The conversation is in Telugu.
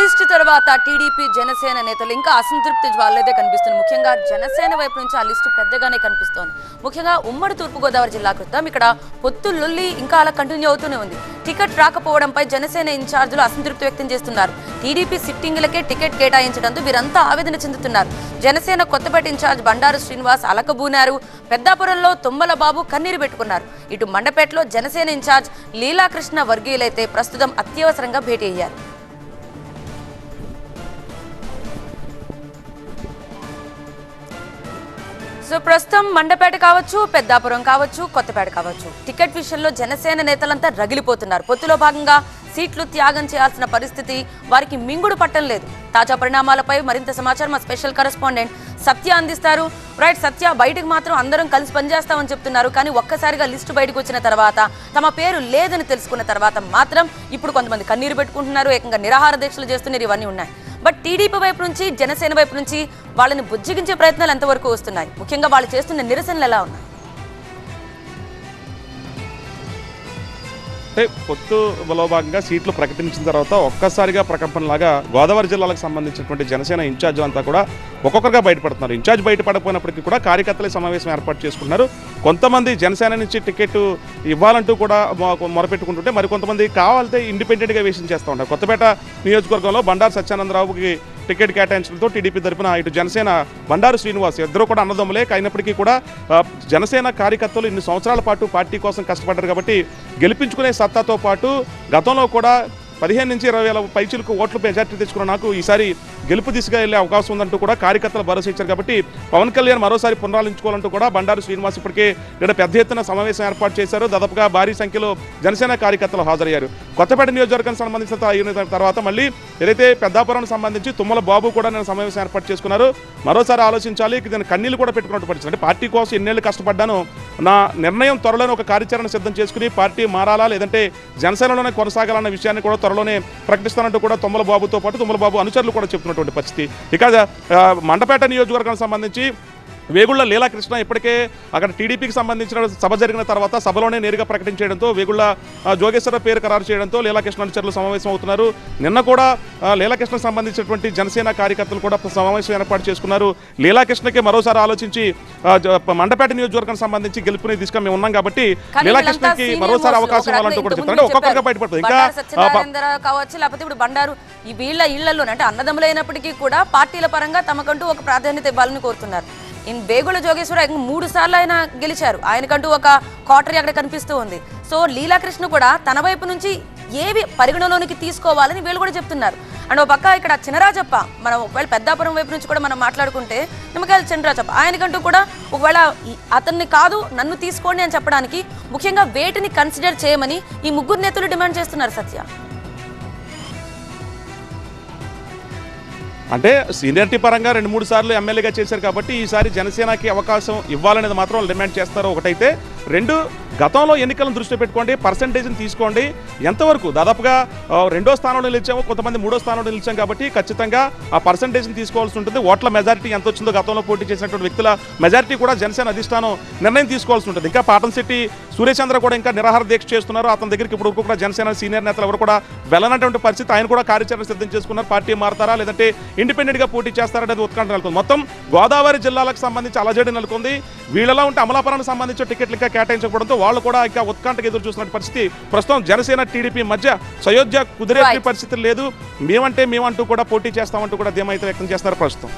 లిస్ట్ తర్వాత టీడీపీ జనసేన నేతలు ఇంకా అసంతృప్తి జ్వాలైతే కనిపిస్తుంది. ముఖ్యంగా జనసేన వైపు నుంచి ఆ లిస్టు పెద్దగానే కనిపిస్తోంది. ముఖ్యంగా ఉమ్మడి తూర్పుగోదావరి జిల్లా కృతం ఇక్కడ పొత్తు లొల్లి ఇంకా అలా కంటిన్యూ అవుతూనే ఉంది. టికెట్ రాకపోవడంపై జనసేన ఇన్ఛార్జీలు అసంతృప్తి వ్యక్తం చేస్తున్నారు. టీడీపీ సిట్టింగ్లకే టికెట్ కేటాయించడంతో వీరంతా ఆవేదన చెందుతున్నారు. జనసేన కొత్తపేట ఇన్ఛార్జ్ బండారు శ్రీనివాస్ అలకబూనారు. పెద్దాపురంలో తుమ్మల బాబు కన్నీరు పెట్టుకున్నారు. ఇటు మండపేటలో జనసేన ఇన్ఛార్జ్ లీలాకృష్ణ వర్గీయులైతే ప్రస్తుతం అత్యవసరంగా భేటీ అయ్యారు. సో ప్రస్తుతం మండపేట కావచ్చు పెద్దాపురం కావచ్చు కొత్తపేట కావచ్చు. టికెట్ విషయంలో జనసేన నేతలంతా రగిలిపోతున్నారు. పొత్తులో భాగంగా సీట్లు త్యాగం చేయాల్సిన పరిస్థితి వారికి మింగుడు పట్టం లేదు. తాజా పరిణామాలపై మరింత సమాచారం మా స్పెషల్ కరెస్పాండెంట్ సత్య అందిస్తారు. రైట్ సత్య బయటకు మాత్రం అందరం కలిసి పనిచేస్తామని చెప్తున్నారు. కానీ ఒక్కసారిగా లిస్టు బయటకు వచ్చిన తర్వాత తమ పేరు లేదని తెలుసుకున్న తర్వాత మాత్రం ఇప్పుడు కొంతమంది కన్నీరు పెట్టుకుంటున్నారు. ఏకంగా నిరాహార దీక్షలు చేస్తున్నారు. ఇవన్నీ ఉన్నాయి. బట్ టీడీపీ వైపు నుంచి జనసేన వైపు నుంచి వాళ్ళని బుజ్జగించే ప్రయత్నాలు ఎంతవరకు వస్తున్నాయి? ముఖ్యంగా వాళ్ళు చేస్తున్న నిరసనలు ఎలా ఉన్నాయి? అంటే పొత్తులో భాగంగా సీట్లు ప్రకటించిన తర్వాత ఒక్కసారిగా ప్రకంపనలాగా గోదావరి జిల్లాలకు సంబంధించినటువంటి జనసేన ఇన్ఛార్జ్ అంతా కూడా ఒక్కొక్కరుగా బయటపడుతున్నారు. ఇన్ఛార్జ్ బయటపడకపోయినప్పటికీ కూడా కార్యకర్తలే సమావేశం ఏర్పాటు చేసుకున్నారు కొంతమంది జనసేన నుంచి టికెట్ ఇవ్వాలంటూ కూడా మొరపెట్టుకుంటుంటే మరి కొంతమంది కావాలంటే ఇండిపెండెంట్గా వేషం చేస్తూ ఉంటారు. కొత్తపేట నియోజకవర్గంలో బండారు సత్యానందరావుకి టికెట్ కేటాయించడంతో టీడీపీ తరఫున ఇటు జనసేన బండారు శ్రీనివాస్ ఇద్దరు కూడా అన్నదమ్ములే. అయినప్పటికీ కూడా జనసేన కార్యకర్తలు ఇన్ని సంవత్సరాల పాటు పార్టీ కోసం కష్టపడ్డారు కాబట్టి గెలిపించుకునే సత్తాతో పాటు గతంలో కూడా పదిహేను నుంచి ఇరవై వేల పైచులకు ఓట్లు మెజార్టీ తెచ్చుకున్న నాకు ఈసారి గెలుపు దిశగా వెళ్ళే అవకాశం ఉందంటూ కూడా కార్యకర్తలు భరోసా ఇచ్చారు కాబట్టి పవన్ కళ్యాణ్ మరోసారి పునరాలించుకోవాలంటూ కూడా బండారు శ్రీనివాస్ ఇప్పటికే ఇక్కడ పెద్ద ఎత్తున సమావేశం ఏర్పాటు చేశారు. దాదాపుగా భారీ సంఖ్యలో జనసేన కార్యకర్తలు హాజరయ్యారు. కొత్తపేట నియోజకవర్గానికి సంబంధించిన తర్వాత మళ్ళీ ఏదైతే పెద్దాపురం సంబంధించి తుమ్మల బాబు కూడా నేను సమావేశం ఏర్పాటు చేసుకున్నారు. మరోసారి ఆలోచించాలి ఇక నేను కన్నీళ్ళు కూడా పెట్టుకున్నట్టు పరిస్థితి. అంటే పార్టీ కోసం ఎన్నేళ్ళు కష్టపడ్డాను నా నిర్ణయం త్వరలోనే ఒక కార్యాచరణ సిద్ధం చేసుకుని పార్టీ మారాలా లేదంటే జనసేనలోనే కొనసాగాలన్న విషయాన్ని కూడా త్వరలోనే ప్రకటిస్తానంటూ కూడా తుమ్మల బాబుతో పాటు తుమ్మల బాబు అనుచరులు కూడా చెప్తున్నటువంటి పరిస్థితి. ఇక మండపేట నియోజకవర్గానికి సంబంధించి వేగుళ్ళ లీలాకృష్ణ ఇప్పటికే అక్కడ టీడీపీకి సంబంధించిన సభ జరిగిన తర్వాత సభలోనే నేరుగా ప్రకటించేయడంతో వేగుళ్ళ జోగేశ్వర పేరు ఖరారు చేయడంతో లీలాకృష్ణ అనుచరులు సమావేశం అవుతున్నారు నిన్న కూడా లీలాకృష్ణకు సంబంధించినటువంటి జనసేన కార్యకర్తలు కూడా సమావేశం ఏర్పాటు చేసుకున్నారు లీలాకృష్ణకి మరోసారి ఆలోచించి మండపేట నియోజకవర్గానికి సంబంధించి గెలుపునే దిశగా మేము ఉన్నాం కాబట్టి లీలాకృష్ణకి మరోసారి అవకాశం. ఇవ్వాలంటూ కూడా చెప్తారు ఒక్కొక్కరుగా. బయటపడుతుంది ఇంకా కావచ్చు లేకపోతే ఇప్పుడు బండారు ఈ వీళ్ళ ఇళ్ళలోనే అంటే అన్నదమ్ములైనప్పటికీ కూడా పార్టీల పరంగా తమకంటూ ఒక ప్రాధాన్యత ఇవ్వాలని కోరుతున్నారు ఇన్ వేగుల జోగేశ్వర మూడు సార్లు ఆయన గెలిచారు. ఆయనకంటూ ఒక కాటరీ అక్కడ కనిపిస్తూ ఉంది. సో లీలాకృష్ణ కూడా తన వైపు నుంచి ఏవి పరిగణలోనికి తీసుకోవాలని వీళ్ళు కూడా చెప్తున్నారు. అండ్ ఒక పక్క ఇక్కడ చినరాజప్ప మనం ఒకవేళ పెద్దాపురం వైపు నుంచి కూడా మనం మాట్లాడుకుంటే నిమ్మకాయల చినరాజప్ప ఆయనకంటూ కూడా ఒకవేళ అతన్ని కాదు నన్ను తీసుకోండి అని చెప్పడానికి ముఖ్యంగా వేటిని కన్సిడర్ చేయమని ఈ ముగ్గురు నేతలు డిమాండ్ చేస్తున్నారు సత్య. అంటే సీనియారిటీ పరంగా రెండు మూడు సార్లు ఎమ్మెల్యేగా చేశారు కాబట్టి ఈసారి జనసేనకి అవకాశం ఇవ్వాలనేది మాత్రం డిమాండ్ చేస్తారు ఒకటైతే. రెండు గతంలో ఎన్నికలను దృష్టిలో పెట్టుకోండి పర్సంటేజ్ని తీసుకోండి. ఎంతవరకు? దాదాపుగా రెండో స్థానంలో నిలిచాము కొంతమంది మూడో స్థానంలో నిలిచాం కాబట్టి ఖచ్చితంగా ఆ పర్సంటేజ్ని తీసుకోవాల్సి ఉంటుంది. ఓట్ల మెజారిటీ ఎంత వచ్చిందో గతంలో పోటీ చేసినటువంటి వ్యక్తుల మెజారిటీ కూడా జనసేన అధిష్టానం నిర్ణయం తీసుకోవాల్సి ఉంటుంది. ఇంకా పాటంశెట్టి సురేష్ చంద్ర కూడా ఇంకా నిరాహార దీక్ష చేస్తున్నారు. అతని దగ్గరికి ఇప్పుడు కూడా జనసేన సీనియర్ నేతలు ఎవరు కూడా వెళ్ళనటువంటి పరిస్థితి. ఆయన కూడా కార్యాచరణ సిద్ధం చేసుకున్నారు. పార్టీ మారతారా? లేదంటే ఇండిపెండెంట్గా పోటీ చేస్తారా అనేది ఉత్కంఠ నెలకొంది. మొత్తం గోదావరి జిల్లాలకు సంబంధించి అలజడి నెలకొంది. వీళ్ళలో ఉంటే అమలాపురానికి సంబంధించిన టికెట్లు ఇంకా కేటాయించకపోవడంతో వాళ్ళు కూడా ఇంకా ఉత్కంఠకు ఎదురు చూస్తున్న పరిస్థితి. ప్రస్తుతం జనసేన టీడీపీ మధ్య సయోధ్య కుదిరే. పరిస్థితి లేదు. మేమంటే మేమంటూ కూడా పోటీ చేస్తామంటూ కూడా ధీమైతే వ్యక్తం చేస్తున్నారు ప్రస్తుతం.